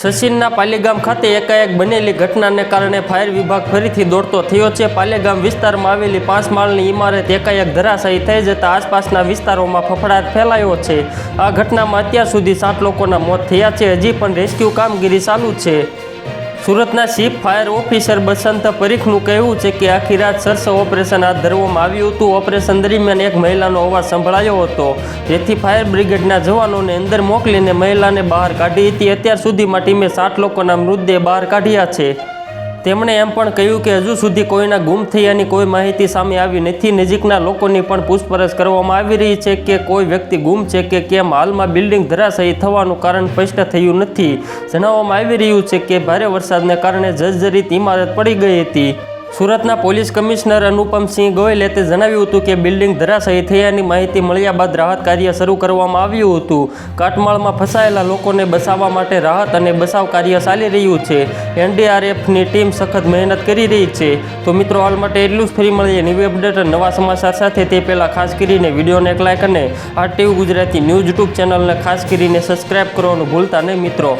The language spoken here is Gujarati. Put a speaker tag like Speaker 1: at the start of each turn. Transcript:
Speaker 1: સચિનના પાલીગામ ખાતે એકાએક બનેલી ઘટનાને કારણે ફાયર વિભાગ ફરીથી દોડતો થયો છે. પાલીગામ વિસ્તારમાં આવેલી પાંચ માળની ઇમારત એકાએક ધરાશાયી થઈ જતાં આસપાસના વિસ્તારોમાં ફફડાટ ફેલાયો છે. આ ઘટનામાં અત્યાર સુધી સાત લોકોના મોત થયા છે. હજી પણ રેસ્ક્યુ કામગીરી ચાલુ છે. સુરતના ચીફ ફાયર ઓફિસર બસંત પરીખનું કહેવું છે કે આખી રાત સર્ચ ઓપરેશન હાથ ધરવામાં આવ્યું હતું. ઓપરેશન દરમિયાન એક મહિલાનો અવાજ સંભળાયો હતો. જેથી ફાયર બ્રિગેડના જવાનોને અંદર મોકલીને મહિલાને બહાર કાઢી હતી. અત્યાર સુધીમાં ટીમે સાત લોકોના મૃતદેહ બહાર કાઢ્યા છે. તેમણે એમ પણ કહ્યું કે હજુ સુધી કોઈના ગુમ થયાની કોઈ માહિતી સામે આવી નથી. નજીકના લોકોની પણ પૂછપરછ કરવામાં આવી રહી છે કે કોઈ વ્યક્તિ ગુમ છે કે કેમ. હાલમાં બિલ્ડિંગ ધરાશયી થવાનું કારણ સ્પષ્ટ થયું નથી. જણાવવામાં આવી રહ્યું છે કે ભારે વરસાદને કારણે જર્જરિત ઇમારત પડી ગઈ હતી. સુરતના પોલીસ કમિશનર અનુપમસિંહ ગોયલે તે જણાવ્યું હતું કે બિલ્ડિંગ ધરાશયી થયાની માહિતી મળ્યા બાદ રાહત કાર્ય શરૂ કરવામાં આવ્યું હતું. કાટમાળમાં ફસાયેલા લોકોને બચાવવા માટે રાહત અને બચાવ કાર્ય ચાલી રહ્યું છે. એનડીઆરએફની ટીમ સખત મહેનત કરી રહી છે. તો મિત્રો, હાલ માટે એટલું જ. ફરી મળીએ ન્યૂ અપડેટ નવા સમાચાર સાથે. તે પહેલાં ખાસ કરીને વિડીયોને એક લાઇક અને આ ટીવી ગુજરાતી ન્યૂઝ યુટ્યુબ ચેનલને ખાસ કરીને સબસ્ક્રાઇબ કરવાનું ભૂલતા નહીં મિત્રો.